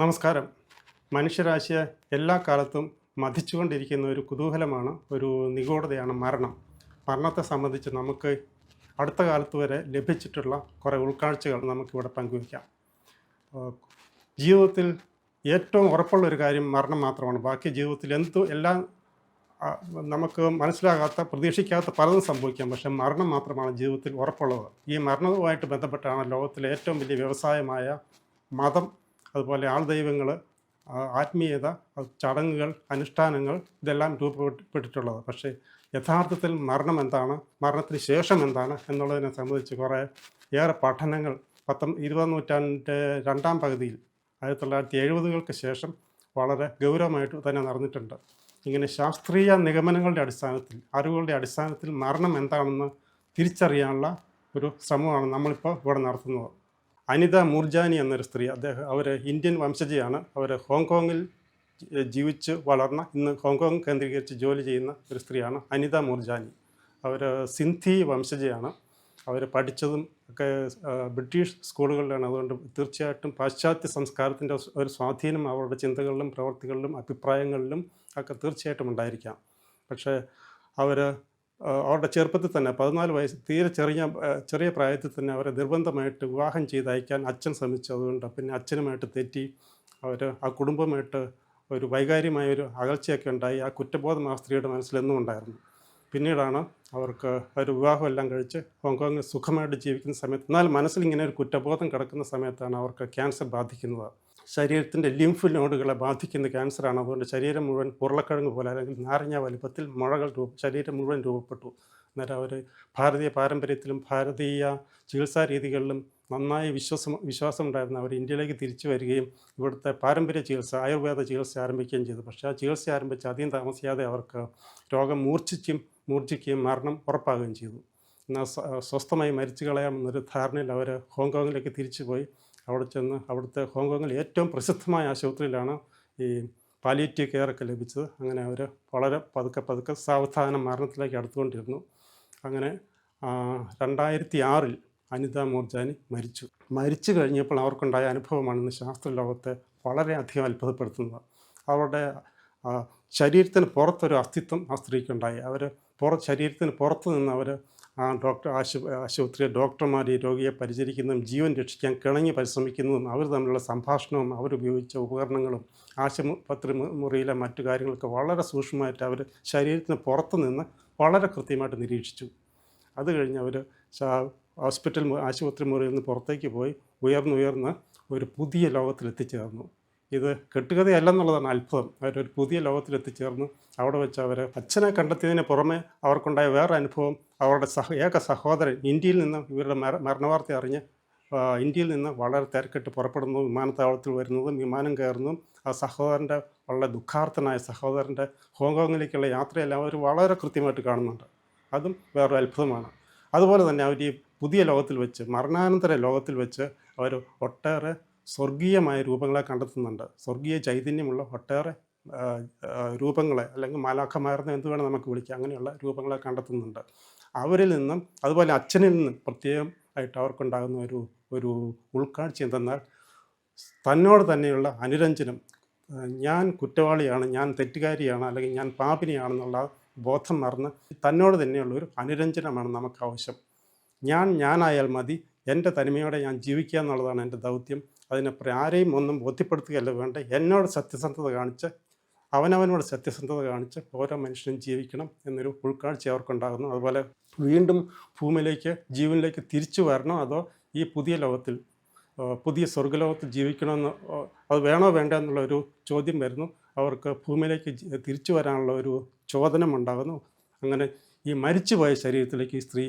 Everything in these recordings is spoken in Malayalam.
നമസ്കാരം. മനുഷ്യരാശിയെ എല്ലാ കാലത്തും മതിച്ചുകൊണ്ടിരിക്കുന്ന ഒരു കുതൂഹലമാണ് ഒരു നിഗൂഢതയാണ് മരണം. മരണത്തെ സംബന്ധിച്ച് നമുക്ക് അടുത്ത കാലത്ത് വരെ ലഭിച്ചിട്ടുള്ള കുറേ ഉൾക്കാഴ്ചകൾ നമുക്കിവിടെ പങ്കുവയ്ക്കാം. ജീവിതത്തിൽ ഏറ്റവും ഉറപ്പുള്ള ഒരു കാര്യം മരണം മാത്രമാണ്. ബാക്കി ജീവിതത്തിൽ എന്തു എല്ലാം നമുക്ക് മനസ്സിലാകാത്ത പ്രതീക്ഷിക്കാത്ത പലതും സംഭവിക്കാം. പക്ഷേ മരണം മാത്രമാണ് ജീവിതത്തിൽ ഉറപ്പുള്ളത്. ഈ മരണവുമായിട്ട് ബന്ധപ്പെട്ടാണ് ലോകത്തിലെ ഏറ്റവും വലിയ വ്യവസായമായ മതം അതുപോലെ ആൾ ദൈവങ്ങൾ ആത്മീയത ചടങ്ങുകൾ അനുഷ്ഠാനങ്ങൾ ഇതെല്ലാം രൂപപ്പെട്ടിട്ടുള്ളത്. പക്ഷേ യഥാർത്ഥത്തിൽ മരണം എന്താണ്? മരണത്തിന് ശേഷം എന്താണ്? എന്നുള്ളതിനെ സംബന്ധിച്ച് കുറേ ഏറെ പഠനങ്ങൾ. പത്തൊ ഇരുപതാം നൂറ്റാണ്ടിന്റെ രണ്ടാം പകുതിയിൽ ആയിരത്തി തൊള്ളായിരത്തി എഴുപതുകൾക്ക് ശേഷം വളരെ ഗൗരവമായിട്ട് തന്നെ നടന്നിട്ടുണ്ട്. ഇങ്ങനെ ശാസ്ത്രീയ നിഗമനങ്ങളുടെ അടിസ്ഥാനത്തിൽ അറിവുകളുടെ അടിസ്ഥാനത്തിൽ മരണം എന്താണെന്ന് തിരിച്ചറിയാനുള്ള ഒരു ശ്രമമാണ് നമ്മളിപ്പോൾ ഇവിടെ നടത്തുന്നത്. അനിത മൂർജാനി എന്നൊരു സ്ത്രീ അദ്ദേഹം അവർ ഇന്ത്യൻ വംശജയാണ്. അവർ ഹോങ്കോങ്ങിൽ ജീവിച്ച് വളർന്ന ഇന്ന് ഹോങ്കോങ് കേന്ദ്രീകരിച്ച് ജോലി ചെയ്യുന്ന ഒരു സ്ത്രീയാണ് അനിത മൂർജാനി. അവർ സിന്ധി വംശജയാണ്. അവർ പഠിച്ചതും ഒക്കെ ബ്രിട്ടീഷ് സ്കൂളുകളിലാണ്. അതുകൊണ്ട് തീർച്ചയായിട്ടും പാശ്ചാത്യ സംസ്കാരത്തിന്റെ ഒരു സ്വാധീനം അവരുടെ ചിന്തകളിലും പ്രവർത്തികളിലും അഭിപ്രായങ്ങളിലും ഒക്കെ തീർച്ചയായിട്ടും ഉണ്ടായിരിക്കാം. പക്ഷേ അവർ അവരുടെ ചെറുപ്പത്തിൽ തന്നെ പതിനാല് വയസ്സ് തീരെ ചെറിയ ചെറിയ പ്രായത്തിൽ തന്നെ അവരെ നിർബന്ധമായിട്ട് വിവാഹം ചെയ്ത് അയക്കാൻ അച്ഛൻ ശ്രമിച്ചു അതുകൊണ്ട് പിന്നെ അച്ഛനുമായിട്ട് തെറ്റി അവർ ആ കുടുംബമായിട്ട് ഒരു വൈകാരികമായ ഒരു അകൽച്ചയൊക്കെ ഉണ്ടായി. ആ കുറ്റബോധം ആ സ്ത്രീയുടെ മനസ്സിലെന്നും ഉണ്ടായിരുന്നു. പിന്നീടാണ് അവർക്ക് ഒരു വിവാഹമെല്ലാം കഴിച്ച് ഹോങ്കോങ്ങിൽ സുഖമായിട്ട് ജീവിക്കുന്ന സമയത്ത് എന്നാൽ മനസ്സിൽ ഇങ്ങനെ ഒരു കുറ്റബോധം കിടക്കുന്ന സമയത്താണ് അവർക്ക് ക്യാൻസർ ബാധിക്കുന്നത്. ശരീരത്തിന്റെ ലിംഫ് നോഡുകളെ ബാധിക്കുന്ന ക്യാൻസറാണ് അതുകൊണ്ട് ശരീരം മുഴുവൻ ഉരുളക്കിഴങ്ങ് പോലെ അല്ലെങ്കിൽ നാരങ്ങ വലിപ്പത്തിൽ മുഴകൾ രൂപ ശരീരം മുഴുവൻ രൂപപ്പെട്ടു. അന്നേരം അവർ ഭാരതീയ പാരമ്പര്യത്തിലും ഭാരതീയ ചികിത്സാ രീതികളിലും നന്നായി വിശ്വാസം ഉണ്ടായിരുന്ന അവർ ഇന്ത്യയിലേക്ക് തിരിച്ചു വരികയും ഇവിടുത്തെ പാരമ്പര്യ ചികിത്സ ആയുർവേദ ചികിത്സ ആരംഭിക്കുകയും ചെയ്തു. പക്ഷേ ആ ചികിത്സ ആരംഭിച്ച് അധികം താമസിയാതെ അവർക്ക് രോഗം മൂർച്ഛിച്ചും മൂർച്ഛിക്കുകയും മരണം ഉറപ്പാകുകയും ചെയ്തു. എന്നാൽ സ്വസ്ഥമായി മരിച്ചു കളയാമെന്നൊരു ധാരണയിൽ അവർ ഹോങ്കോങ്ങിലേക്ക് തിരിച്ചു പോയി അവിടെ ചെന്ന് അവിടുത്തെ ഹോങ്കോങ്ങിൽ ഏറ്റവും പ്രസിദ്ധമായ ആശുപത്രിയിലാണ് ഈ പാലിയേറ്റീവ് ഒക്കെ ലഭിച്ചത്. അങ്ങനെ അവർ വളരെ പതുക്കെ പതുക്കെ സാവധാനം മരണത്തിലേക്ക് അടുത്തുകൊണ്ടിരുന്നു. അങ്ങനെ രണ്ടായിരത്തി ആറിൽ അനിത മൂർജാനി മരിച്ചു. മരിച്ചു കഴിഞ്ഞപ്പോൾ അവർക്കുണ്ടായ അനുഭവമാണ് ഇന്ന് ശാസ്ത്രലോകത്തെ വളരെയധികം അത്ഭുതപ്പെടുത്തുന്നത്. അവരുടെ ശരീരത്തിന് പുറത്തൊരു അസ്തിത്വം ആ സ്ത്രീക്കുണ്ടായി. അവർ പുറ ശരീരത്തിന് പുറത്തു നിന്ന് അവർ ആ ഡോക്ടർ ആശു ആശുപത്രിയിലെ ഡോക്ടർമാർ ഈ രോഗിയെ പരിചരിക്കുന്നതും ജീവൻ രക്ഷിക്കാൻ കിണങ്ങി പരിശ്രമിക്കുന്നതും അവർ തമ്മിലുള്ള സംഭാഷണവും അവരുപയോഗിച്ച ഉപകരണങ്ങളും ആശുപത്രി മുറിയിലെ മറ്റു കാര്യങ്ങളൊക്കെ വളരെ സൂക്ഷ്മമായിട്ട് അവർ ശരീരത്തിന് പുറത്തു നിന്ന് വളരെ കൃത്യമായിട്ട് നിരീക്ഷിച്ചു. അത് കഴിഞ്ഞ് അവർ ഹോസ്പിറ്റൽ ആശുപത്രി മുറിയിൽ നിന്ന് പുറത്തേക്ക് പോയി ഉയർന്നുയർന്ന് ഒരു പുതിയ ലോകത്തിൽ എത്തിച്ചേർന്നു ഇത് കെട്ടുകഥയല്ലെന്നുള്ളതാണ് അത്ഭുതം. അവരൊരു പുതിയ ലോകത്തിൽ എത്തിച്ചേർന്നു അവിടെ വെച്ച് അവർ അച്ഛനെ കണ്ടെത്തിയതിന് പുറമെ അവർക്കുണ്ടായ വേറെ അനുഭവം അവരുടെ സഹ ഏക സഹോദരൻ ഇന്ത്യയിൽ നിന്ന് ഇവരുടെ മര മരണവാർത്ത അറിഞ്ഞ് ഇന്ത്യയിൽ നിന്ന് വളരെ തിരക്കിട്ട് പുറപ്പെടുന്നതും വിമാനത്താവളത്തിൽ വരുന്നതും വിമാനം കയറുന്നതും ആ സഹോദരന്റെ വളരെ ദുഃഖാർത്ഥനായ സഹോദരന്റെ ഹോങ്കോങ്ങിലേക്കുള്ള യാത്രയെല്ലാം അവർ വളരെ കൃത്യമായിട്ട് കാണുന്നുണ്ട്. അതും വേറൊരു അത്ഭുതമാണ്. അതുപോലെ തന്നെ അവർ ഈ പുതിയ ലോകത്തിൽ വെച്ച് മരണാനന്തര ലോകത്തിൽ വെച്ച് അവർ ഒട്ടേറെ സ്വർഗീയമായ രൂപങ്ങളെ കണ്ടെത്തുന്നുണ്ട്. സ്വർഗീയ ചൈതന്യമുള്ള ഒട്ടേറെ രൂപങ്ങളെ അല്ലെങ്കിൽ മാലാഖമാർന്ന് എന്ത് വേണം നമുക്ക് വിളിക്കാം. അങ്ങനെയുള്ള രൂപങ്ങളെ കണ്ടെത്തുന്നുണ്ട്. അവരിൽ നിന്നും അതുപോലെ അച്ഛനിൽ നിന്നും പ്രത്യേകം ആയിട്ട് അവർക്കുണ്ടാകുന്ന ഒരു ഒരു ഉൾക്കാഴ്ച എന്തെന്നാൽ തന്നോട് തന്നെയുള്ള അനുരഞ്ജനം. ഞാൻ കുറ്റവാളിയാണ് ഞാൻ തെറ്റുകാരിയാണ് അല്ലെങ്കിൽ ഞാൻ പാപിനിയാണെന്നുള്ള ബോധം മറന്ന് തന്നോട് തന്നെയുള്ള ഒരു അനുരഞ്ജനമാണ് നമുക്ക് ആവശ്യം. ഞാൻ ഞാനായാൽ മതി എന്റെ തനിമയോടെ ഞാൻ ജീവിക്കുക എന്നുള്ളതാണ് എന്റെ ദൗത്യം. അതിനപ്പുറം ആരെയും ഒന്നും ബോധ്യപ്പെടുത്തുകയല്ല വേണ്ട എന്നോട് സത്യസന്ധത കാണിച്ച് അവനവനോട് സത്യസന്ധത കാണിച്ച് ഓരോ മനുഷ്യനും ജീവിക്കണം എന്നൊരു ഉൾക്കാഴ്ച അവർക്കുണ്ടാകുന്നു. അതുപോലെ വീണ്ടും ഭൂമിയിലേക്ക് ജീവനിലേക്ക് തിരിച്ചു വരണോ അതോ ഈ പുതിയ ലോകത്തിൽ പുതിയ സ്വർഗലോകത്തിൽ ജീവിക്കണമെന്ന് അത് വേണോ വേണ്ട എന്നുള്ള ഒരു ചോദ്യം വരുന്നു. അവർക്ക് ഭൂമിയിലേക്ക് തിരിച്ചു വരാനുള്ള ഒരു ചോദനം ഉണ്ടാകുന്നു അങ്ങനെ ഈ മരിച്ചുപോയ ശരീരത്തിലേക്ക് ഈ സ്ത്രീ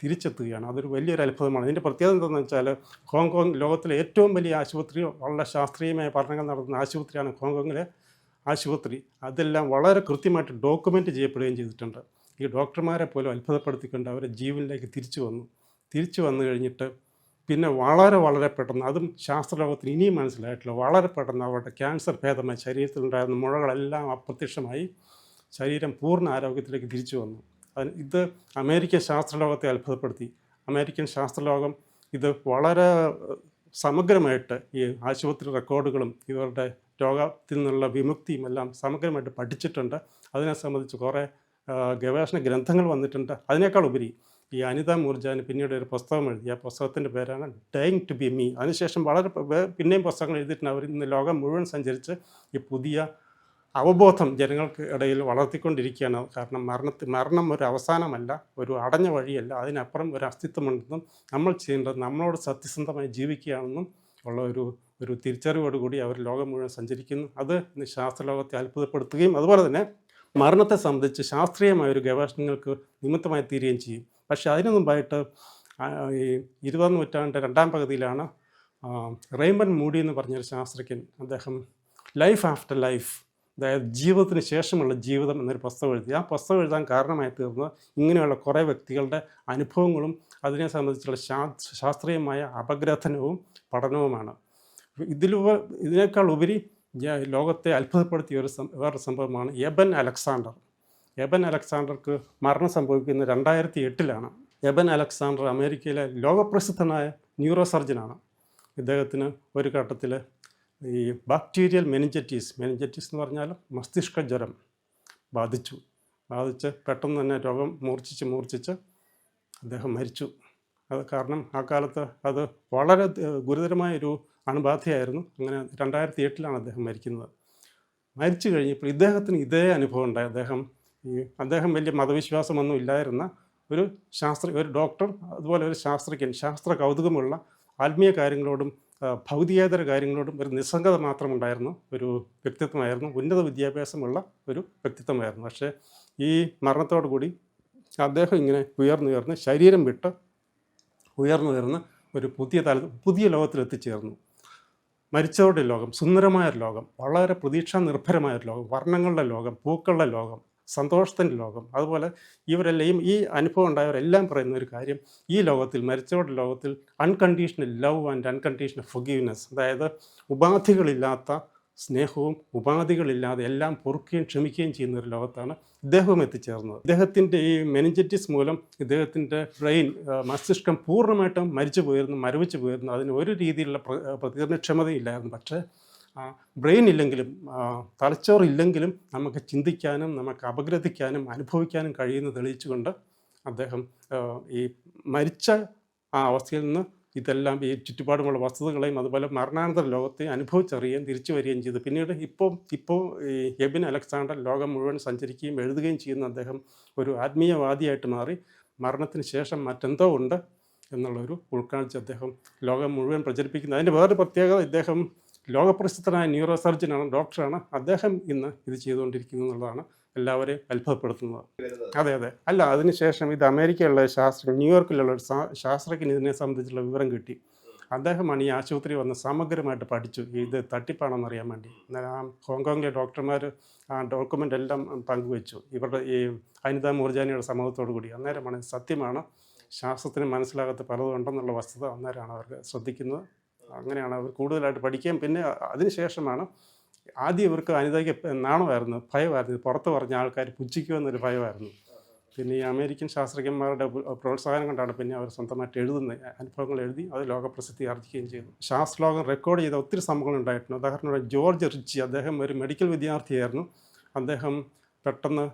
തിരിച്ചെത്തുകയാണ്. അതൊരു വലിയൊരു അത്ഭുതമാണ്. ഇതിന്റെ പ്രത്യേകത എന്താണെന്ന് വെച്ചാൽ ഹോങ്കോങ് ലോകത്തിലെ ഏറ്റവും വലിയ ആശുപത്രി വളരെ ശാസ്ത്രീയമായ പഠനങ്ങൾ നടത്തുന്ന ആശുപത്രിയാണ് ഹോങ്കോങ്ങിലെ ആശുപത്രി. അതെല്ലാം വളരെ കൃത്യമായിട്ട് ഡോക്യുമെന്റ് ചെയ്യപ്പെടുകയും ചെയ്തിട്ടുണ്ട്. ഈ ഡോക്ടർമാരെ പോലും അത്ഭുതപ്പെടുത്തിക്കൊണ്ട് അവരെ ജീവനിലേക്ക് തിരിച്ചു വന്നു. തിരിച്ചു വന്നു കഴിഞ്ഞിട്ട് പിന്നെ വളരെ വളരെ പെട്ടെന്ന് അതും ശാസ്ത്രലോകത്തിന് ഇനിയും മനസ്സിലായിട്ടില്ല വളരെ പെട്ടെന്ന് അവരുടെ ക്യാൻസർ ഭേദമായി ശരീരത്തിലുണ്ടായിരുന്ന മുഴകളെല്ലാം അപ്രത്യക്ഷമായി ശരീരം പൂർണ ആരോഗ്യത്തിലേക്ക് തിരിച്ചു വന്നു. ഇത് അമേരിക്കൻ ശാസ്ത്രലോകത്തെ അത്ഭുതപ്പെടുത്തി. അമേരിക്കൻ ശാസ്ത്രലോകം ഇത് വളരെ സമഗ്രമായിട്ട് ഈ ആശുപത്രി റെക്കോർഡുകളും ഇവരുടെ രോഗത്തിൽ നിന്നുള്ള വിമുക്തിയും എല്ലാം സമഗ്രമായിട്ട് പഠിച്ചിട്ടുണ്ട്. അതിനെ സംബന്ധിച്ച് കുറേ ഗവേഷണ ഗ്രന്ഥങ്ങൾ വന്നിട്ടുണ്ട്. അതിനേക്കാൾ ഉപരി ഈ അനിത മൂർജാന് പിന്നീട് ഒരു പുസ്തകം എഴുതി. ആ പുസ്തകത്തിന്റെ പേരാണ് ഡൈങ് ടു ബി മീ അതിനുശേഷം വളരെ പിന്നെയും പുസ്തകങ്ങൾ എഴുതിയിട്ടുണ്ട്. അവർ ഇന്ന് ലോകം മുഴുവൻ സഞ്ചരിച്ച് ഈ പുതിയ അവബോധം ജനങ്ങൾക്ക് ഇടയിൽ വളർത്തിക്കൊണ്ടിരിക്കുകയാണ്. കാരണം മരണത്തിൽ മരണം ഒരു അവസാനമല്ല ഒരു അടഞ്ഞ വഴിയല്ല. അതിനപ്പുറം ഒരു അസ്തിത്വമുണ്ടെന്നും നമ്മൾ ചെയ്യേണ്ടത് നമ്മളോട് സത്യസന്ധമായി ജീവിക്കുകയാണെന്നും ഉള്ള ഒരു ഒരു തിരിച്ചറിവോടുകൂടി അവർ ലോകം മുഴുവൻ സഞ്ചരിക്കുന്നു. അത് ശാസ്ത്രലോകത്തെ അത്ഭുതപ്പെടുത്തുകയും അതുപോലെ തന്നെ മരണത്തെ സംബന്ധിച്ച് ശാസ്ത്രീയമായ ഒരു ഗവേഷണങ്ങൾക്ക് നിമിത്തമായി തീരുകയും ചെയ്യും. പക്ഷേ അതിനു മുമ്പായിട്ട് ഈ ഇരുപതാം നൂറ്റാണ്ട് രണ്ടാം പകുതിയിലാണ് റെയ്മൻ മൂഡി എന്ന് പറഞ്ഞൊരു ശാസ്ത്രജ്ഞൻ അദ്ദേഹം ലൈഫ് ആഫ്റ്റർ ലൈഫ് അതായത് ജീവിതത്തിന് ശേഷമുള്ള ജീവിതം എന്നൊരു പുസ്തകം എഴുതി. ആ പുസ്തകം എഴുതാൻ കാരണമായി തീർന്നത് ഇങ്ങനെയുള്ള കുറേ വ്യക്തികളുടെ അനുഭവങ്ങളും അതിനെ സംബന്ധിച്ചുള്ള ശാസ്ത്രീയമായ അപഗ്രഥനവും പഠനവുമാണ്. ഇതിൽ ഇതിനേക്കാൾ ഉപരി ലോകത്തെ അത്ഭുതപ്പെടുത്തിയ ഒരു വേറൊരു സംഭവമാണ് എബൻ അലക്സാണ്ടർ. എബൻ അലക്സാണ്ടർക്ക് മരണം സംഭവിക്കുന്നത് രണ്ടായിരത്തി എട്ടിലാണ് എബൻ അലക്സാണ്ടർ അമേരിക്കയിലെ ലോകപ്രസിദ്ധനായ ന്യൂറോ സർജനാണ് ഇദ്ദേഹത്തിന് ഒരു ഘട്ടത്തിൽ ഈ ബാക്ടീരിയൽ മെനിഞ്ചറ്റീസ് മെനിഞ്ചറ്റീസ് എന്ന് പറഞ്ഞാൽ മസ്തിഷ്ക ജ്വരം ബാധിച്ചു. ബാധിച്ച് പെട്ടെന്ന് തന്നെ രോഗം മൂർച്ഛിച്ച് മൂർച്ഛിച്ച് അദ്ദേഹം മരിച്ചു. അത് കാരണം ആ കാലത്ത് അത് വളരെ ഗുരുതരമായൊരു അണുബാധയായിരുന്നു. അങ്ങനെ രണ്ടായിരത്തി എട്ടിലാണ് അദ്ദേഹം മരിക്കുന്നത്. മരിച്ചു കഴിഞ്ഞപ്പോൾ ഇദ്ദേഹത്തിന് ഇതേ അനുഭവം ഉണ്ടായി. അദ്ദേഹം ഈ അദ്ദേഹം വലിയ മതവിശ്വാസമൊന്നും ഇല്ലായിരുന്ന ഒരു ശാസ്ത്ര ഒരു ഡോക്ടർ അതുപോലെ ഒരു ശാസ്ത്രജ്ഞൻ ശാസ്ത്ര കൗതുകമുള്ള ആത്മീയ കാര്യങ്ങളോടും ഭൗതികേതര കാര്യങ്ങളോടും ഒരു നിസ്സംഗത മാത്രമുണ്ടായിരുന്ന ഒരു വ്യക്തിത്വമായിരുന്നു. ഉന്നത വിദ്യാഭ്യാസമുള്ള ഒരു വ്യക്തിത്വമായിരുന്നു. പക്ഷേ ഈ മരണത്തോടു കൂടി അദ്ദേഹം ഇങ്ങനെ ഉയർന്നുയർന്ന് ശരീരം വിട്ട് ഉയർന്നുയർന്ന് ഒരു പുതിയ തല പുതിയ ലോകത്തിൽ എത്തിച്ചേർന്നു മരിച്ചവരുടെ ലോകം സുന്ദരമായ ഒരു ലോകം വളരെ പ്രതീക്ഷാ നിർഭരമായ ഒരു ലോകം വർണങ്ങളുടെ ലോകം പൂക്കളുടെ ലോകം സന്തോഷത്തിന്റെ ലോകം. അതുപോലെ ഇവരെല്ലാം ഈ അനുഭവം ഉണ്ടായവരെല്ലാം പറയുന്ന ഒരു കാര്യം ഈ ലോകത്തിൽ മരിച്ചവരുടെ ലോകത്തിൽ unconditional love and unconditional forgiveness അതായത് ഉപാധികളില്ലാത്ത സ്നേഹവും ഉപാധികളില്ലാതെ എല്ലാം പൊറുക്കുകയും ക്ഷമിക്കുകയും ചെയ്യുന്ന ഒരു ലോകത്താണ് ഇദ്ദേഹവും എത്തിച്ചേർന്നത്. ഇദ്ദേഹത്തിന്റെ ഈ മെനിഞ്ചറ്റിസ് മൂലം ഇദ്ദേഹത്തിന്റെ ബ്രെയിൻ മസ്തിഷ്കം പൂർണമായിട്ടും മരിച്ചു പോയിരുന്നു മരവിച്ചു പോയിരുന്നു അതിന് ഒരു രീതിയിലുള്ള പ്രതികരണക്ഷമതയില്ലായിരുന്നു. പക്ഷേ ബ്രെയിൻ ഇല്ലെങ്കിലും തലച്ചോറില്ലെങ്കിലും നമുക്ക് ചിന്തിക്കാനും നമുക്ക് അപഗ്രഥിക്കാനും അനുഭവിക്കാനും കഴിയുന്ന തെളിയിച്ചുകൊണ്ട് അദ്ദേഹം ഈ മരിച്ച ആ അവസ്ഥയിൽ നിന്ന് ഇതെല്ലാം ഈ ചുറ്റുപാടുമുള്ള വസ്തുതകളെയും അതുപോലെ മരണാനന്തര ലോകത്തെ അനുഭവിച്ചറിയുകയും തിരിച്ചു വരികയും ചെയ്തു. പിന്നീട് ഇപ്പോൾ ഇപ്പോൾ ഈ എബിൻ അലക്സാണ്ടർ ലോകം മുഴുവൻ സഞ്ചരിക്കുകയും എഴുതുകയും ചെയ്യുന്ന അദ്ദേഹം ഒരു ആത്മീയവാദിയായിട്ട് മാറി. മരണത്തിന് ശേഷം മറ്റെന്തോ ഉണ്ട് എന്നുള്ളൊരു ഉൾക്കാഴ്ച അദ്ദേഹം ലോകം മുഴുവൻ പ്രചരിപ്പിക്കുന്നത് അതിന്റെ വേറൊരു പ്രത്യേകത ഇദ്ദേഹം ലോകപ്രസിദ്ധനായ ന്യൂറോ സർജനാണ് ഡോക്ടറാണ്. അദ്ദേഹം ഇന്ന് ഇത് ചെയ്തുകൊണ്ടിരിക്കുന്നു എന്നുള്ളതാണ് എല്ലാവരെയും അത്ഭുതപ്പെടുത്തുന്നത്. അതെ അതെ. അല്ല അതിനുശേഷം ഇത് അമേരിക്കയിലുള്ള ശാസ്ത്ര ന്യൂയോർക്കിലുള്ള ഒരു ശാസ്ത്രജ്ഞൻ ഇതിനെ സംബന്ധിച്ചുള്ള വിവരം കിട്ടി. അദ്ദേഹമാണ് ഈ ആശുപത്രി വന്ന് സമഗ്രമായിട്ട് പഠിച്ചു. ഇത് തട്ടിപ്പാണെന്ന് അറിയാൻ വേണ്ടി. അന്നേരം ആ ഹോങ്കോങ്ങിലെ ഡോക്ടർമാർ ആ ഡോക്യുമെന്റ് എല്ലാം പങ്കുവച്ചു. ഇവരുടെ ഈ അനിത മൂർജാനിയുടെ സമൂഹത്തോടു കൂടി. അന്നേരമാണ് സത്യമാണ് ശാസ്ത്രത്തിന് മനസ്സിലാകാത്ത പലതും ഉണ്ടെന്നുള്ള വസ്തുത അന്നേരമാണ് അവർക്ക് ശ്രദ്ധിക്കുന്നത്. അങ്ങനെയാണ് അവർ കൂടുതലായിട്ട് പഠിക്കുകയും പിന്നെ അതിനുശേഷമാണ് ആദ്യം ഇവർക്ക് അനിതയ്ക്ക് നാണമായിരുന്നു ഭയമായിരുന്നു. പുറത്ത് പറഞ്ഞ ആൾക്കാർ പുച്ഛിക്കുമെന്നൊരു ഭയമായിരുന്നു. പിന്നെ ഈ അമേരിക്കൻ ശാസ്ത്രജ്ഞന്മാരുടെ പ്രോത്സാഹനം കൊണ്ടാണ് പിന്നെ അവർ സ്വന്തമായിട്ട് എഴുതുന്ന അനുഭവങ്ങൾ എഴുതി അത് ലോകപ്രസിദ്ധി ആർജിക്കുകയും ചെയ്തു. ശാസ്ത്രലോകം റെക്കോർഡ് ചെയ്ത ഒത്തിരി സംഭവങ്ങൾ ഉണ്ടായിട്ടുണ്ട്. ഉദാഹരണം ജോർജ് റിച്ചി അദ്ദേഹം ഒരു മെഡിക്കൽ വിദ്യാർത്ഥിയായിരുന്നു. അദ്ദേഹം പെട്ടെന്ന്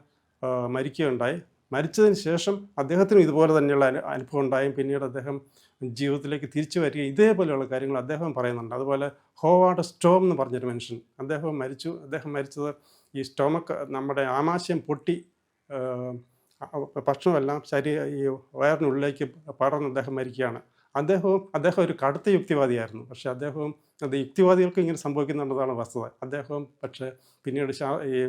മരിക്കുകയുണ്ടായി. മരിച്ചതിന് ശേഷം അദ്ദേഹത്തിനും ഇതുപോലെ തന്നെയുള്ള അനു- അനുഭവം ഉണ്ടായും. പിന്നീട് അദ്ദേഹം ജീവിതത്തിലേക്ക് തിരിച്ചു വരികയും ഇതേപോലെയുള്ള കാര്യങ്ങൾ അദ്ദേഹം പറയുന്നുണ്ട്. അതുപോലെ ഹോവാർഡ് സ്റ്റോം എന്ന് പറഞ്ഞൊരു മനുഷ്യൻ അദ്ദേഹം മരിച്ചു. അദ്ദേഹം മരിച്ചത് ഈ സ്റ്റോമക്ക് നമ്മുടെ ആമാശയം പൊട്ടി ഭക്ഷണമെല്ലാം ശരീര ഈ വയറിനുള്ളിലേക്ക് പടർന്ന് അദ്ദേഹം മരിക്കുകയാണ്. അദ്ദേഹവും അദ്ദേഹം ഒരു കടുത്ത യുക്തിവാദിയായിരുന്നു. പക്ഷേ അദ്ദേഹവും അത് യുക്തിവാദികൾക്ക് ഇങ്ങനെ സംഭവിക്കുന്നുള്ളതാണ് വസ്തുത. അദ്ദേഹം പക്ഷേ പിന്നീട് ശാ ഈ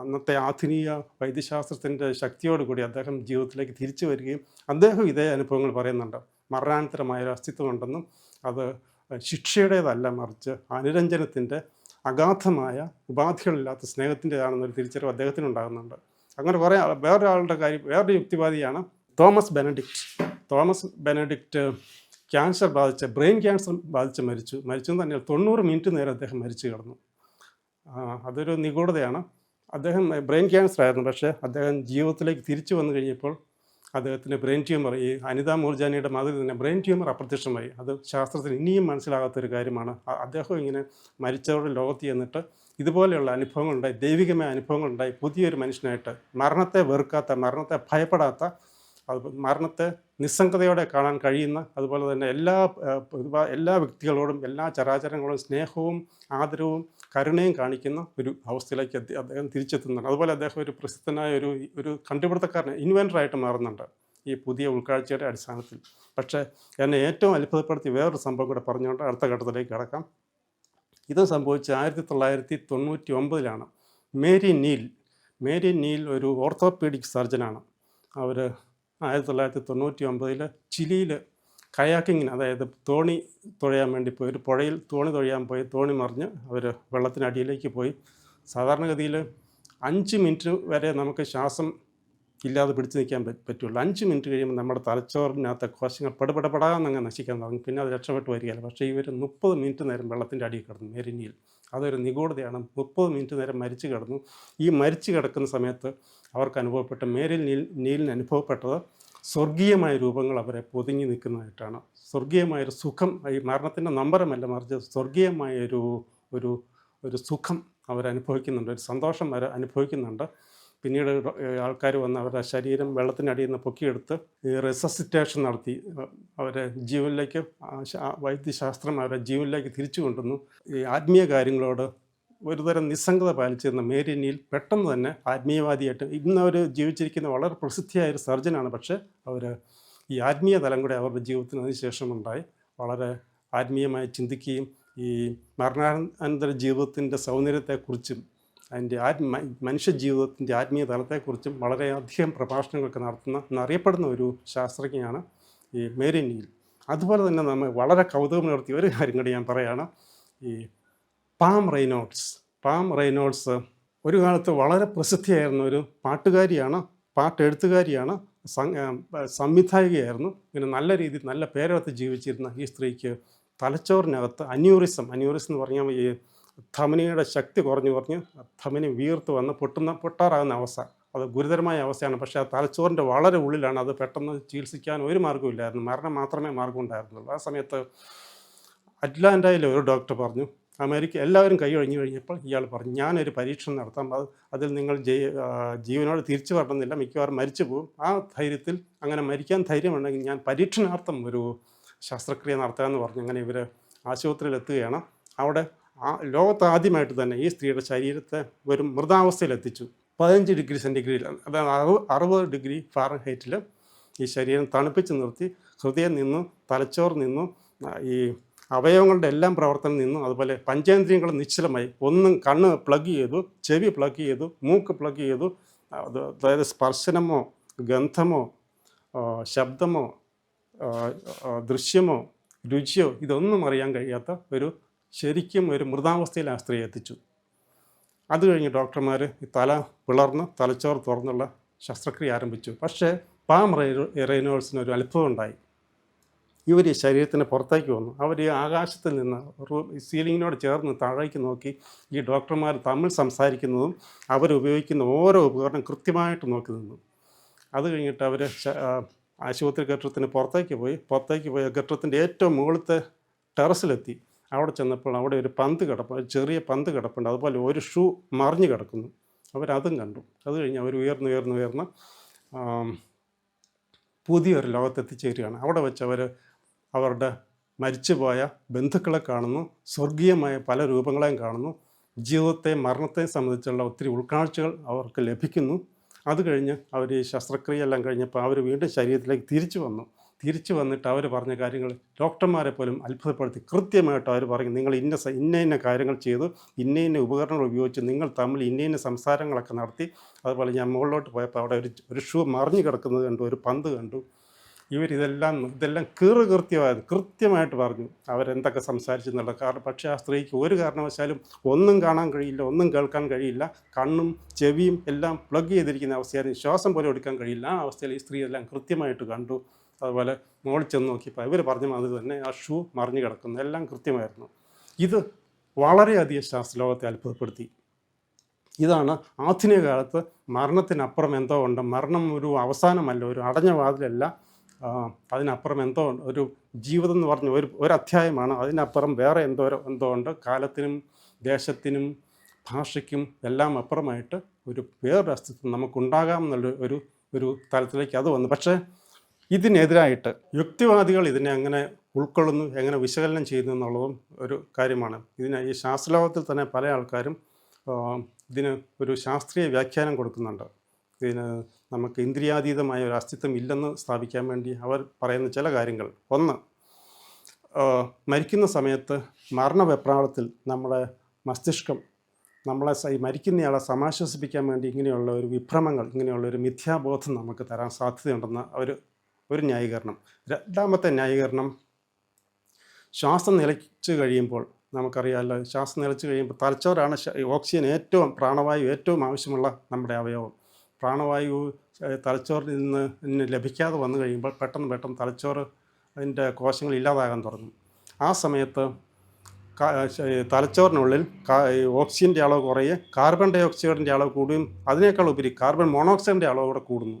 അന്നത്തെ ആധുനിക വൈദ്യശാസ്ത്രത്തിന്റെ ശക്തിയോടുകൂടി അദ്ദേഹം ജീവിതത്തിലേക്ക് തിരിച്ചു വരികയും അദ്ദേഹം ഇതേ അനുഭവങ്ങൾ പറയുന്നുണ്ട്. മരണാനന്തരമായ ഒരു അസ്തിത്വമുണ്ടെന്നും അത് ശിക്ഷയുടേതല്ല മറിച്ച് അനുരഞ്ജനത്തിന്റെ അഗാധമായ ഉപാധികളില്ലാത്ത സ്നേഹത്തിന്റെതാണെന്നൊരു തിരിച്ചറിവ് അദ്ദേഹത്തിനുണ്ടാകുന്നുണ്ട്. അങ്ങനെ കുറേ വേറൊരാളുടെ കാര്യം വേറൊരു യുക്തിവാദിയാണ് Thomas Benedict. Thomas Benedict cancer ബാധിച്ച ബ്രെയിൻ ക്യാൻസർ ബാധിച്ച് മരിച്ചു. മരിച്ചു തന്നെ തൊണ്ണൂറ് മിനിറ്റ് നേരം അദ്ദേഹം മരിച്ചു കിടന്നു. അതൊരു നിഗൂഢതയാണ്. അദ്ദേഹം ബ്രെയിൻ ക്യാൻസർ ആയിരുന്നു. പക്ഷേ അദ്ദേഹം ജീവിതത്തിലേക്ക് തിരിച്ചു വന്നു കഴിഞ്ഞപ്പോൾ അദ്ദേഹത്തിന്റെ ബ്രെയിൻ ട്യൂമർ ഈ അനിത മൂർജാനിയുടെ മാതിരി തന്നെ ബ്രെയിൻ ട്യൂമർ അപ്രത്യക്ഷമായി. അത് ശാസ്ത്രത്തിന് ഇനിയും മനസ്സിലാകാത്തൊരു കാര്യമാണ്. അദ്ദേഹം ഇങ്ങനെ മരിച്ചവരുടെ ലോകത്ത് ചെന്നിട്ട് ഇതുപോലെയുള്ള അനുഭവങ്ങളുണ്ടായി ദൈവികമായ അനുഭവങ്ങളുണ്ടായി പുതിയൊരു മനുഷ്യനായിട്ട് മരണത്തെ വെറുക്കാത്ത മരണത്തെ ഭയപ്പെടാത്ത അത് മരണത്തെ നിസ്സംഗതയോടെ കാണാൻ കഴിയുന്ന അതുപോലെ തന്നെ എല്ലാ എല്ലാ വ്യക്തികളോടും എല്ലാ ചരാചരങ്ങളോടും സ്നേഹവും ആദരവും കരുണയും കാണിക്കുന്ന ഒരു അവസ്ഥയിലേക്ക് അദ്ദേഹം തിരിച്ചെത്തുന്നുണ്ട്. അതുപോലെ അദ്ദേഹം ഒരു പ്രസിദ്ധനായ ഒരു ഒരു കണ്ടുപിടുത്തക്കാരൻ ഇൻവെന്ററായിട്ട് മാറുന്നുണ്ട് ഈ പുതിയ ഉൾക്കാഴ്ചയുടെ അടിസ്ഥാനത്തിൽ. പക്ഷേ എന്നെ ഏറ്റവും അത്ഭുതപ്പെടുത്തി വേറൊരു സംഭവം കൂടെ പറഞ്ഞുകൊണ്ട് അടുത്ത ഘട്ടത്തിലേക്ക് കിടക്കാം. ഇത് സംഭവിച്ച് ആയിരത്തി തൊള്ളായിരത്തി തൊണ്ണൂറ്റി ഒമ്പതിലാണ് മേരി നീൽ മേരി നീൽ ഒരു ഓർത്തോപീഡിക് സർജനാണ്. അവർ ആയിരത്തി തൊള്ളായിരത്തി തൊണ്ണൂറ്റി ഒമ്പതിൽ ചിലിയിൽ കയാക്കിങ്ങിന് അതായത് തോണി തുഴയാൻ വേണ്ടി പോയി ഒരു പുഴയിൽ തോണി തുഴയാൻ പോയി തോണി മറിഞ്ഞ് അവർ വെള്ളത്തിനടിയിലേക്ക് പോയി. സാധാരണഗതിയിൽ അഞ്ച് മിനിറ്റ് വരെ നമുക്ക് ശ്വാസം ഇല്ലാതെ പിടിച്ചു നിൽക്കാൻ പറ്റുള്ളൂ. അഞ്ച് മിനിറ്റ് കഴിയുമ്പോൾ നമ്മുടെ തലച്ചോറിനകത്തെ കോശങ്ങൾ പെടപെടപെടാന്നങ്ങ് നശിക്കാൻ തുടങ്ങി. പിന്നെ അത് രക്ഷപ്പെട്ട് വരികയില്ല. പക്ഷേ ഇവർ മുപ്പത് മിനിറ്റ് നേരം വെള്ളത്തിന്റെ അടിയിൽ കിടന്നു മെരിനിയിൽ. അതൊരു നിഗൂഢതയാണ്. മുപ്പത് മിനിറ്റ് നേരം മരിച്ചു കിടന്നു. ഈ മരിച്ചു കിടക്കുന്ന സമയത്ത് അവർക്ക് അനുഭവപ്പെട്ട മേരിൽ നീൽ നീലിന് അനുഭവപ്പെട്ടത് സ്വർഗീയമായ രൂപങ്ങൾ അവരെ പൊതിഞ്ഞു നിൽക്കുന്നതായിട്ടാണ്. സ്വർഗീയമായൊരു സുഖം ഈ മരണത്തിന്റെ നമ്പരമല്ല മറിച്ച് സ്വർഗീയമായ ഒരു ഒരു ഒരു സുഖം അവരനുഭവിക്കുന്നുണ്ട് ഒരു സന്തോഷം അവർ അനുഭവിക്കുന്നുണ്ട്. പിന്നീട് ആൾക്കാർ വന്ന് അവരുടെ ശരീരം വെള്ളത്തിനടിയിൽ നിന്ന് പൊക്കിയെടുത്ത് റെസസിറ്റേഷൻ നടത്തി. അവരെ ജീവനിലേക്ക് വൈദ്യശാസ്ത്രം അവരെ ജീവനിലേക്ക് തിരിച്ചു കൊണ്ടുവന്നു. ഈ ആത്മീയ കാര്യങ്ങളോട് ഒരുതരം നിസ്സംഗത പാലിച്ചിരുന്ന മേരി നീൽ പെട്ടെന്ന് തന്നെ ആത്മീയവാദിയായിട്ട് ഇന്ന് അവർ ജീവിച്ചിരിക്കുന്ന വളരെ പ്രസിദ്ധിയായ ഒരു സർജനാണ്. പക്ഷേ അവർ ഈ ആത്മീയ തലം കൂടെ അവരുടെ ജീവിതത്തിന് അതിനുശേഷം ഉണ്ടായി വളരെ ആത്മീയമായി ചിന്തിക്കുകയും ഈ മരണാനന്തര ജീവിതത്തിന്റെ സൗന്ദര്യത്തെക്കുറിച്ചും അതിന്റെ ആത്മ മനുഷ്യ ജീവിതത്തിന്റെ ആത്മീയ തലത്തെക്കുറിച്ചും വളരെയധികം പ്രഭാഷണങ്ങളൊക്കെ നടത്തുന്ന എന്നറിയപ്പെടുന്ന ഒരു ശാസ്ത്രജ്ഞയാണ് ഈ മേരി നീൽ അതുപോലെ തന്നെ നമ്മൾ വളരെ കൗതുകം നടത്തിയ ഒരു കാര്യം കൂടി ഞാൻ പറയുകയാണ് ഈ പാം റെയ്നോൾഡ്സ് പാം റെയ്നോൾഡ്സ് ഒരു കാലത്ത് വളരെ പ്രസിദ്ധിയായിരുന്ന ഒരു പാട്ടുകാരിയാണ് പാട്ടെഴുത്തുകാരിയാണ് സംവിധായികയായിരുന്നു. ഇങ്ങനെ നല്ല രീതിയിൽ നല്ല പേരെടുത്ത് ജീവിച്ചിരുന്ന ഈ സ്ത്രീക്ക് തലച്ചോറിനകത്ത് അന്യൂറിസം അന്യൂറിസം എന്ന് പറഞ്ഞാൽ ഈ ധമനിയുടെ ശക്തി കുറഞ്ഞു കുറഞ്ഞ് ധമനി വീർത്ത് വന്ന് പൊട്ടുന്ന പൊട്ടാറാകുന്ന അവസ്ഥ. അത് ഗുരുതരമായ അവസ്ഥയാണ്. പക്ഷേ ആ തലച്ചോറിന്റെ വളരെ ഉള്ളിലാണ്. അത് പെട്ടെന്ന് ചികിത്സിക്കാൻ ഒരു മാർഗമില്ലായിരുന്നു മരണം മാത്രമേ മാർഗം ഉണ്ടായിരുന്നുള്ളൂ ആ സമയത്ത് അറ്റ്ലാന്റയിലെ ഒരു ഡോക്ടർ പറഞ്ഞു അമേരിക്ക എല്ലാവരും കൈ കഴിഞ്ഞപ്പോൾ ഇയാൾ പറഞ്ഞു ഞാനൊരു പരീക്ഷണം നടത്താം. അത് അതിൽ നിങ്ങൾ ജീവനോട് തിരിച്ചു വരണമെന്നില്ല. മിക്കവാറും മരിച്ചു പോകും. ആ ധൈര്യത്തിൽ അങ്ങനെ മരിക്കാൻ ധൈര്യമുണ്ടെങ്കിൽ ഞാൻ പരീക്ഷണാർത്ഥം ഒരു ശസ്ത്രക്രിയ നടത്താമെന്ന് പറഞ്ഞു. അങ്ങനെ ഇവർ ആശുപത്രിയിൽ എത്തുകയാണ്. അവിടെ ആ ലോകത്താദ്യമായിട്ട് തന്നെ ഈ സ്ത്രീയുടെ ശരീരത്തെ ഒരു മൃതാവസ്ഥയിൽ എത്തിച്ചു. പതിനഞ്ച് ഡിഗ്രി സെന്റിഗ്രേഡിൽ അതായത് അറുപത് അറുപത് ഡിഗ്രി ഫാറൻഹൈറ്റിൽ ഈ ശരീരം തണുപ്പിച്ച് നിർത്തി ഹൃദയം നിന്നു തലച്ചോർ നിന്നു ഈ അവയവങ്ങളുടെ എല്ലാം പ്രവർത്തനം നിന്നും. അതുപോലെ പഞ്ചേന്ദ്രിയങ്ങൾ നിശ്ചലമായി. ഒന്നും കണ്ണ് പ്ലഗ് ചെയ്തു ചെവി പ്ലഗ് ചെയ്തു മൂക്ക് പ്ലഗ് ചെയ്തു. അതായത് സ്പർശനമോ ഗന്ധമോ ശബ്ദമോ ദൃശ്യമോ രുചിയോ ഇതൊന്നും അറിയാൻ കഴിയാത്ത ഒരു ശരിക്കും ഒരു മൃതാവസ്ഥയിൽ ആ സ്ത്രീ എത്തിച്ചു. അത് കഴിഞ്ഞ് ഡോക്ടർമാർ ഈ തല പിളർന്ന് തലച്ചോറ് തുറന്നുള്ള ശസ്ത്രക്രിയ ആരംഭിച്ചു. പക്ഷേ പാം റെയ്നോൾസിന് ഒരു അത്ഭുതം ഉണ്ടായി. ഇവർ ശരീരത്തിന് പുറത്തേക്ക് വന്നു. അവർ ഈ ആകാശത്തിൽ നിന്ന് സീലിങ്ങിനോട് ചേർന്ന് താഴേക്ക് നോക്കി ഈ ഡോക്ടർമാർ തമ്മിൽ സംസാരിക്കുന്നതും അവരുപയോഗിക്കുന്ന ഓരോ ഉപകരണം കൃത്യമായിട്ട് നോക്കി നിന്നു. അത് കഴിഞ്ഞിട്ട് അവർ ആശുപത്രി കെട്ടിടത്തിന് പുറത്തേക്ക് പോയി. പുറത്തേക്ക് പോയി കെട്ടിടത്തിന്റെ ഏറ്റവും മുകളിലത്തെ ടെറസിലെത്തി. അവിടെ ചെന്നപ്പോൾ അവിടെ ഒരു പന്ത് കിടപ്പ് ഒരു ചെറിയ പന്ത് കിടപ്പുണ്ട്. അതുപോലെ ഒരു ഷൂ മറിഞ്ഞു കിടക്കുന്നു. അവരതും കണ്ടു. അത് കഴിഞ്ഞ് അവർ ഉയർന്ന് ഉയർന്ന് ഉയർന്ന് പുതിയൊരു ലോകത്തെത്തിച്ചേരുകയാണ്. അവിടെ വെച്ച് അവർ അവരുടെ മരിച്ചുപോയ ബന്ധുക്കളെ കാണുന്നു സ്വർഗീയമായ പല രൂപങ്ങളെയും കാണുന്നു. ജീവിതത്തെയും മരണത്തെയും സംബന്ധിച്ചുള്ള ഒത്തിരി ഉൾക്കാഴ്ചകൾ അവർക്ക് ലഭിക്കുന്നു. അത് കഴിഞ്ഞ് അവർ ഈ ശസ്ത്രക്രിയ എല്ലാം കഴിഞ്ഞപ്പോൾ അവർ വീണ്ടും ശരീരത്തിലേക്ക് തിരിച്ചു വന്നു. തിരിച്ചു വന്നിട്ട് അവർ പറഞ്ഞ കാര്യങ്ങൾ ഡോക്ടർമാരെ പോലും അത്ഭുതപ്പെടുത്തി. കൃത്യമായിട്ട് അവർ പറഞ്ഞു നിങ്ങൾ ഇന്ന ഇന്ന ഇന്ന കാര്യങ്ങൾ ചെയ്തു ഇന്ന ഇന്ന ഉപകരണങ്ങൾ ഉപയോഗിച്ച് നിങ്ങൾ തമ്മിൽ ഇന്ന ഇന്ന സംസാരങ്ങളൊക്കെ നടത്തി. അതുപോലെ ഞാൻ മുകളിലോട്ട് പോയപ്പോൾ അവിടെ ഒരു ഒരു ഷൂ മറിഞ്ഞു കിടക്കുന്നത് കണ്ടു ഒരു പന്ത് കണ്ടു. ഇവരിതെല്ലാം ഇതെല്ലാം കീറ് കൃത്യമായത് കൃത്യമായിട്ട് പറഞ്ഞു. അവരെന്തൊക്കെ സംസാരിച്ചെന്നുള്ള കാരണം പക്ഷേ ആ സ്ത്രീക്ക് ഒരു കാരണവശാലും ഒന്നും കാണാൻ കഴിയില്ല ഒന്നും കേൾക്കാൻ കഴിയില്ല. കണ്ണും ചെവിയും എല്ലാം പ്ലഗ് ചെയ്തിരിക്കുന്ന അവസ്ഥയായിരുന്നു. ശ്വാസം പോലും എടുക്കാൻ കഴിയില്ല. ആ അവസ്ഥയിൽ ഈ സ്ത്രീ എല്ലാം കൃത്യമായിട്ട് കണ്ടു. അതുപോലെ മോളിൽ ചെന്ന് നോക്കിയപ്പോൾ ഇവർ പറഞ്ഞ മാതിരി തന്നെ ആ ഷൂ മറിഞ്ഞു കിടക്കുന്നു. എല്ലാം കൃത്യമായിരുന്നു. ഇത് വളരെയധികം ശാസ്ത്രലോകത്തെ അത്ഭുതപ്പെടുത്തി. ഇതാണ് ആധുനിക കാലത്ത് മരണത്തിനപ്പുറം എന്തോ ഉണ്ട്. മരണം ഒരു അവസാനമല്ല ഒരു അടഞ്ഞ വാതിലല്ല. അതിനപ്പുറം എന്തോ ഒരു ജീവിതം എന്ന് പറഞ്ഞ ഒരു ഒരു അധ്യായമാണ് അതിനപ്പുറം വേറെ എന്തോ എന്തോ ഉണ്ട്. കാലത്തിനും ദേശത്തിനും ഭാഷയ്ക്കും എല്ലാം അപ്പുറമായിട്ട് ഒരു വേറൊരു അസ്തിത്വം നമുക്കുണ്ടാകാം എന്നുള്ള ഒരു ഒരു തലത്തിലേക്ക് അത് വന്നു. പക്ഷേ ഇതിനെതിരായിട്ട് യുക്തിവാദികൾ ഇതിനെ അങ്ങനെ ഉൾക്കൊള്ളുന്നു എങ്ങനെ വിശകലനം ചെയ്യുന്നു എന്നുള്ളതും ഒരു കാര്യമാണ്. ഇതിന് ഈ ശാസ്ത്രലോകത്തിൽ തന്നെ പല ആൾക്കാരും ഇതിന് ഒരു ശാസ്ത്രീയ വ്യാഖ്യാനം കൊടുക്കുന്നുണ്ട്. ഇതിന് നമുക്ക് ഇന്ദ്രിയാതീതമായ ഒരു അസ്തിത്വം ഇല്ലെന്ന് സ്ഥാപിക്കാൻ വേണ്ടി അവർ പറയുന്ന ചില കാര്യങ്ങൾ. ഒന്ന് മരിക്കുന്ന സമയത്ത് മരണവെപ്രാളത്തിൽ നമ്മുടെ മസ്തിഷ്കം നമ്മളെ മരിക്കുന്നയാളെ സമാശ്വസിപ്പിക്കാൻ വേണ്ടി ഇങ്ങനെയുള്ള ഒരു വിഭ്രമങ്ങൾ ഇങ്ങനെയുള്ള ഒരു മിഥ്യാബോധം നമുക്ക് തരാൻ സാധ്യതയുണ്ടെന്ന ഒരു ഒരു ന്യായീകരണം. രണ്ടാമത്തെ ന്യായീകരണം ശ്വാസം നിലച്ചു കഴിയുമ്പോൾ നമുക്കറിയാമല്ലോ ശ്വാസം നിലച്ചു കഴിയുമ്പോൾ തലച്ചോറാണ് ഓക്സിജൻ ഏറ്റവും പ്രാണവായു ഏറ്റവും ആവശ്യമുള്ള നമ്മുടെ അവയവം. പ്രാണവായു തലച്ചോറിൽ നിന്ന് ലഭിക്കാതെ വന്നു കഴിയുമ്പോൾ പെട്ടെന്ന് പെട്ടെന്ന് തലച്ചോറ് അതിന്റെ കോശങ്ങൾ ഇല്ലാതാകാൻ തുടങ്ങും. ആ സമയത്ത് തലച്ചോറിനുള്ളിൽ ഓക്സിജന്റെ അളവ് കുറയെ കാർബൺ ഡൈ ഓക്സൈഡിന്റെ അളവ് കൂടുകയും അതിനേക്കാൾ ഉപരി കാർബൺ മോണോക്സൈഡിന്റെ അളവ് കൂടെ കൂടുന്നു.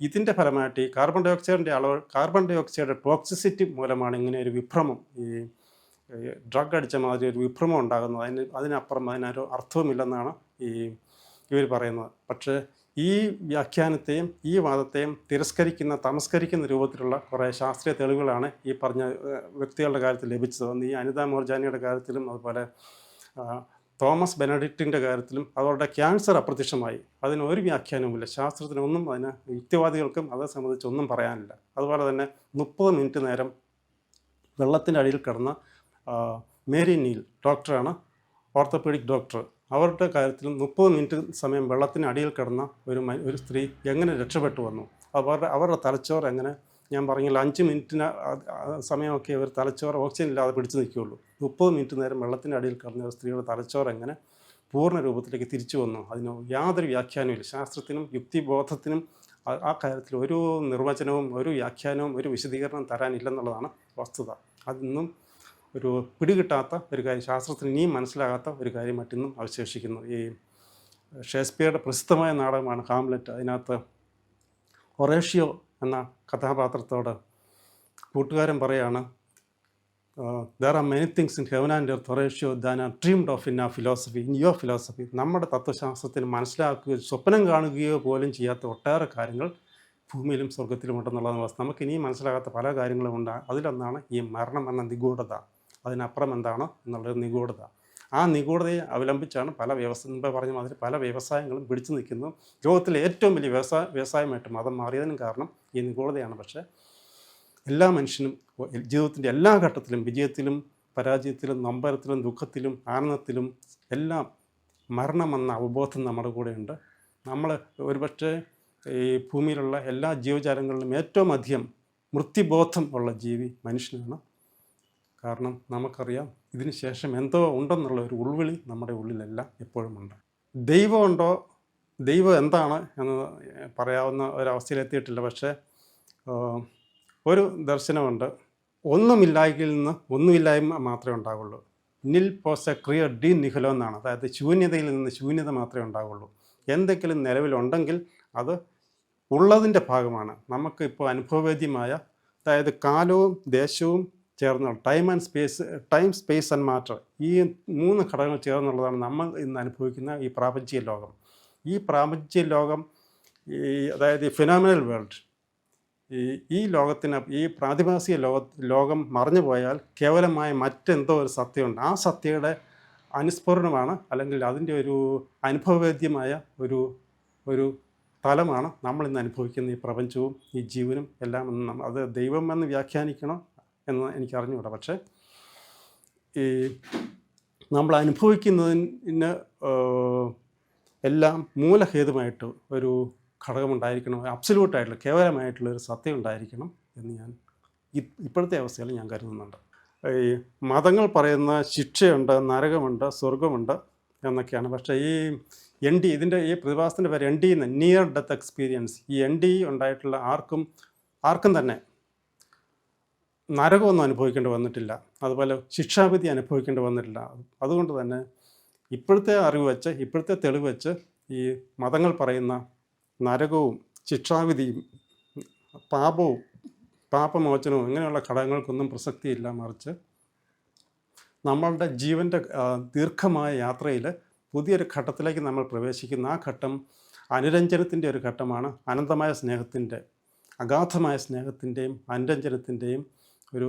ഇതിന്റെ ഫലമായിട്ട് ഈ കാർബൺ ഡൈ ഓക്സൈഡിന്റെ അളവ് കാർബൺ ഡൈ ഓക്സൈഡ് ടോക്സിസിറ്റി മൂലമാണ് ഇങ്ങനെ ഒരു വിഭ്രമം. ഈ ഡ്രഗ് അടിച്ച മാതിരി ഒരു വിഭ്രമം ഉണ്ടാകുന്നത്. അതിന് അതിനപ്പുറം അതിനൊരു അർത്ഥവുമില്ലെന്നാണ് ഈ ഇവർ പറയുന്നത്. പക്ഷേ ഈ വ്യാഖ്യാനത്തെയും ഈ വാദത്തെയും തിരസ്കരിക്കുന്ന തമസ്കരിക്കുന്ന രൂപത്തിലുള്ള കുറേ ശാസ്ത്രീയ തെളിവുകളാണ് ഈ പറഞ്ഞ വ്യക്തികളുടെ കാര്യത്തിൽ ലഭിച്ചത്. ഈ അനിത മോർജാനിയുടെ കാര്യത്തിലും അതുപോലെ തോമസ് ബെനഡിക്റ്റിന്റെ കാര്യത്തിലും അവരുടെ ക്യാൻസർ അപ്രത്യക്ഷമായി. അതിന് ഒരു വ്യാഖ്യാനവുമില്ല. ശാസ്ത്രത്തിനൊന്നും അതിന് യുക്തിവാദികൾക്കും അത് സംബന്ധിച്ച് ഒന്നും പറയാനില്ല. അതുപോലെ തന്നെ മുപ്പത് മിനിറ്റ് നേരം വെള്ളത്തിന്റെ അടിയിൽ കിടന്ന മേരി നീൽ ഡോക്ടറാണ് ഓർത്തോപീഡിക് ഡോക്ടർ. അവരുടെ കാര്യത്തിൽ മുപ്പത് മിനിറ്റ് സമയം വെള്ളത്തിന് അടിയിൽ കിടന്ന ഒരു ഒരു സ്ത്രീ എങ്ങനെ രക്ഷപ്പെട്ടു വന്നു? അവരുടെ അവരുടെ തലച്ചോറ് എങ്ങനെ? ഞാൻ പറഞ്ഞില്ല അഞ്ച് മിനിറ്റിന് സമയമൊക്കെ അവർ തലച്ചോറ് ഓക്സിജൻ ഇല്ലാതെ പിടിച്ചു നിൽക്കുകയുള്ളൂ. മുപ്പത് മിനിറ്റ് നേരം വെള്ളത്തിന്റെ അടിയിൽ കിടന്ന ഒരു സ്ത്രീയുടെ തലച്ചോറ് എങ്ങനെ പൂർണ രൂപത്തിലേക്ക് തിരിച്ചു വന്നു? അതിന് യാതൊരു വ്യാഖ്യാനവും ശാസ്ത്രത്തിനും യുക്തിബോധത്തിനും ആ കാര്യത്തിൽ ഒരു നിർവചനവും ഒരു വ്യാഖ്യാനവും ഒരു വിശദീകരണം തരാനില്ലെന്നുള്ളതാണ് വസ്തുത. അതൊന്നും ഒരു പിടികിട്ടാത്ത ഒരു കാര്യം ശാസ്ത്രത്തിന് ഇനിയും മനസ്സിലാകാത്ത ഒരു കാര്യം മറ്റൊന്നും അവശേഷിക്കുന്നു. ഈ ഷേക്സ്പിയറുടെ പ്രസിദ്ധമായ നാടകമാണ് ഹാംലെറ്റ്. അതിനകത്ത് ഒറേഷ്യോ എന്ന കഥാപാത്രത്തോട് കൂട്ടുകാരൻ പറയാണ് there are many things in heaven and earth Horatio than are dreamed of in a philosophy in your philosophy നമ്മുടെ തത്വശാസ്ത്രത്തിന് മനസ്സിലാക്കുകയോ സ്വപ്നം കാണുകയോ പോലും ചെയ്യാത്ത ഒട്ടേറെ കാര്യങ്ങൾ ഭൂമിയിലും സ്വർഗത്തിലും ഉണ്ടെന്നുള്ളതാണ് വസ്തു നമുക്ക് ഇനിയും മനസ്സിലാകാത്ത പല കാര്യങ്ങളും ഉണ്ട്. അതിലൊന്നാണ് ഈ മരണം എന്ന നിഗൂഢത. അതിനപ്പുറം എന്താണ് എന്നുള്ളൊരു നിഗൂഢത. ആ നിഗൂഢതയെ അവലംബിച്ചാണ് പല വ്യവസായ മുമ്പേ പറഞ്ഞ മാതിരി പല വ്യവസായങ്ങളും പിടിച്ചു നിൽക്കുന്നു. ലോകത്തിലെ ഏറ്റവും വലിയ വ്യവസായ വ്യവസായമായിട്ട് മതം മാറിയതിനും കാരണം ഈ നിഗൂഢതയാണ്. പക്ഷേ എല്ലാ മനുഷ്യനും ജീവിതത്തിന്റെ എല്ലാ ഘട്ടത്തിലും വിജയത്തിലും പരാജയത്തിലും നമ്പരത്തിലും ദുഃഖത്തിലും ആനന്ദത്തിലും എല്ലാം മരണമെന്ന അവബോധം നമ്മുടെ കൂടെയുണ്ട്. നമ്മൾ ഒരുപക്ഷെ ഈ ഭൂമിയിലുള്ള എല്ലാ ജീവജാലങ്ങളിലും ഏറ്റവും അധികം മൃത്യുബോധം ഉള്ള ജീവി മനുഷ്യനാണ് കാരണം നമുക്കറിയാം ഇതിന് ശേഷം എന്തോ ഉണ്ടെന്നുള്ള ഒരു ഉൾവിളി നമ്മുടെ ഉള്ളിലെല്ലാം എപ്പോഴും ഉണ്ട്. ദൈവമുണ്ടോ ദൈവം എന്താണ് എന്ന് പറയാവുന്ന ഒരവസ്ഥയിലെത്തിയിട്ടില്ല പക്ഷേ ഒരു ദർശനമുണ്ട്. ഒന്നുമില്ലായ്മയിൽ നിന്ന് ഒന്നുമില്ലായ്മ മാത്രമേ ഉണ്ടാവുള്ളൂ. നിൽ പോസ ക്രിയ ഡി നിഹലോ എന്നാണ്. അതായത് ശൂന്യതയിൽ നിന്ന് ശൂന്യത മാത്രമേ ഉണ്ടാവുള്ളൂ. എന്തെങ്കിലും നിലവിലുണ്ടെങ്കിൽ അത് ഉള്ളതിന്റെ ഭാഗമാണ്. നമുക്ക് ഇപ്പോൾ അനുഭവവേദ്യമായ അതായത് കാലവും ദേശവും ചേർന്ന time and space time space and matter ഈ മൂന്ന് ഘടകങ്ങൾ ചേർന്നുള്ളതാണ് നമ്മൾ ഇന്ന് അനുഭവിക്കുന്ന ഈ പ്രാപഞ്ചിക ലോകം. ഈ പ്രാപഞ്ചിക ലോകം ഈ അതായത് ഫിനോമിനൽ വേൾഡ് ഈ ഈ ലോകത്തിന് ഈ പ്രാതിഭാസിക ലോക ലോകം മറഞ്ഞു പോയാൽ കേവലമായ മറ്റെന്തോ ഒരു സത്യമുണ്ട്. ആ സത്യയുടെ അനുസ്ഫുരണമാണ് അല്ലെങ്കിൽ അതിന്റെ ഒരു അനുഭവവേദ്യമായ ഒരു ഒരു തലമാണ് നമ്മൾ ഇന്ന് അനുഭവിക്കുന്ന ഈ പ്രപഞ്ചവും ഈ ജീവനും എല്ലാം എന്ന് അത് ദൈവം എന്ന് വ്യാഖ്യാനിക്കണം? എന്ന് എനിക്ക് അറിഞ്ഞുകൂടാ പക്ഷേ ഈ നമ്മൾ അനുഭവിക്കുന്നതിന് എല്ലാം മൂലഹേതുമായിട്ട് ഒരു ഘടകമുണ്ടായിരിക്കണം അബ്സല്യൂട്ടായിട്ടുള്ള കേവലമായിട്ടുള്ള ഒരു സത്യം ഉണ്ടായിരിക്കണം എന്ന് ഞാൻ ഇപ്പോഴത്തെ അവസ്ഥയിൽ ഞാൻ കരുതുന്നുണ്ട്. ഈ മതങ്ങൾ പറയുന്ന ശിക്ഷയുണ്ട് നരകമുണ്ട് സ്വർഗമുണ്ട് എന്നൊക്കെയാണ്. പക്ഷേ ഈ എൻ ഡി ഇതിന്റെ ഈ പ്രതിഭാസത്തിന്റെ പേര് എൻ ഡി എന്ന് നിയർ ഡെത്ത് എക്സ്പീരിയൻസ് ഈ എൻ ഡി ഉണ്ടായിട്ടുള്ള ആർക്കും ആർക്കും തന്നെ നരകമൊന്നും അനുഭവിക്കേണ്ടി വന്നിട്ടില്ല. അതുപോലെ ശിക്ഷാവിധി അനുഭവിക്കേണ്ടി വന്നിട്ടില്ല. അതുകൊണ്ട് തന്നെ ഇപ്പോഴത്തെ അറിവ് വെച്ച് ഇപ്പോഴത്തെ തെളിവ് വെച്ച് ഈ മതങ്ങൾ പറയുന്ന നരകവും ശിക്ഷാവിധിയും പാപവും പാപമോചനവും ഇങ്ങനെയുള്ള ഘടകങ്ങൾക്കൊന്നും പ്രസക്തിയില്ല മറിച്ച് നമ്മളുടെ ജീവന്റെ ദീർഘമായ യാത്രയിൽ പുതിയൊരു ഘട്ടത്തിലേക്ക് നമ്മൾ പ്രവേശിക്കുന്ന ആ ഘട്ടം അനുരഞ്ജനത്തിന്റെ ഒരു ഘട്ടമാണ്. അനന്തമായ സ്നേഹത്തിന്റെ അഗാധമായ സ്നേഹത്തിന്റെയും അനുരഞ്ജനത്തിന്റെയും ഒരു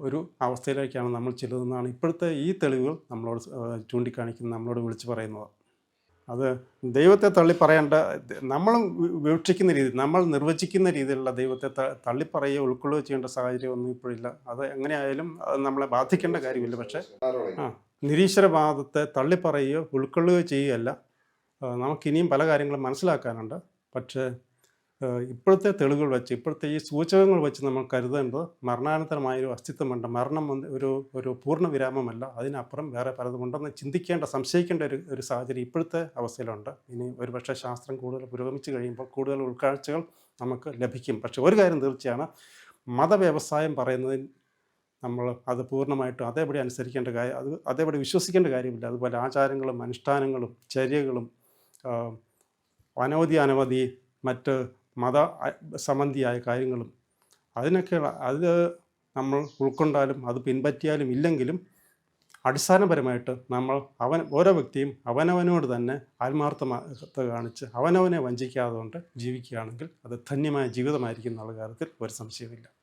ഒരു അവസ്ഥയിലേക്കാണ് നമ്മൾ ചെല്ലുന്നതാണ് ഇപ്പോഴത്തെ ഈ തെളിവുകൾ നമ്മളോട് ചൂണ്ടിക്കാണിക്കുന്നത് ചൂണ്ടിക്കാണിക്കുന്ന നമ്മളോട് വിളിച്ചു പറയുന്നത്. അത് ദൈവത്തെ തള്ളി പറയേണ്ട നമ്മൾ വിവക്ഷിക്കുന്ന രീതി നമ്മൾ നിർവചിക്കുന്ന രീതിയിലുള്ള ദൈവത്തെ തള്ളിപ്പറയുക ഉൾക്കൊള്ളുക ചെയ്യേണ്ട സാഹചര്യം ഒന്നും ഇപ്പോഴില്ല. അത് എങ്ങനെയായാലും അത് നമ്മളെ ബാധിക്കേണ്ട കാര്യമില്ല. പക്ഷേ ആ നിരീശ്വരവാദത്തെ തള്ളിപ്പറയുകയോ ഉൾക്കൊള്ളുകയോ ചെയ്യുകയല്ല. നമുക്കിനിയും പല കാര്യങ്ങളും മനസ്സിലാക്കാനുണ്ട്. പക്ഷേ ഇപ്പോഴത്തെ തെളിവുകൾ വെച്ച് ഇപ്പോഴത്തെ ഈ സൂചകങ്ങൾ വെച്ച് നമ്മൾ കരുതേണ്ടത് മരണാനന്തരമായ ഒരു അസ്തിത്വമുണ്ട്. മരണം ഒരു ഒരു പൂർണ വിരാമമല്ല അതിനപ്പുറം വേറെ പലതുമുണ്ടെന്ന് ചിന്തിക്കേണ്ട സംശയിക്കേണ്ട ഒരു ഒരു സാഹചര്യം ഇപ്പോഴത്തെ അവസ്ഥയിലുണ്ട്. ഇനി ഒരുപക്ഷെ ശാസ്ത്രം കൂടുതൽ പുരോഗമിച്ച് കഴിയുമ്പോൾ കൂടുതൽ ഉൾക്കാഴ്ചകൾ നമുക്ക് ലഭിക്കും. പക്ഷെ ഒരു കാര്യം തീർച്ചയാണ് മതവ്യവസായം പറയുന്നതിൽ നമ്മൾ അത് പൂർണമായിട്ടും അതേപടി അനുസരിക്കേണ്ട കാര്യം അത് അതേപടി വിശ്വസിക്കേണ്ട കാര്യമില്ല. അതുപോലെ ആചാരങ്ങളും അനുഷ്ഠാനങ്ങളും ചര്യകളും അനവധി അനവധി മറ്റ് മത സംബന്ധിയായ കാര്യങ്ങളും. അതിനൊക്കെ അത് നമ്മൾ ഉൾക്കൊണ്ടാലും അത് പിൻപറ്റിയാലും ഇല്ലെങ്കിലും അടിസ്ഥാനപരമായിട്ട് നമ്മൾ അവൻ ഓരോ വ്യക്തിയും അവനവനോട് തന്നെ ആത്മാർത്ഥത കാണിച്ച് അവനവനെ വഞ്ചിക്കാതെ കൊണ്ട് ജീവിക്കുകയാണെങ്കിൽ അത് ധന്യമായ ജീവിതമായിരിക്കും എന്നുള്ള കാര്യത്തിൽ ഒരു സംശയമില്ല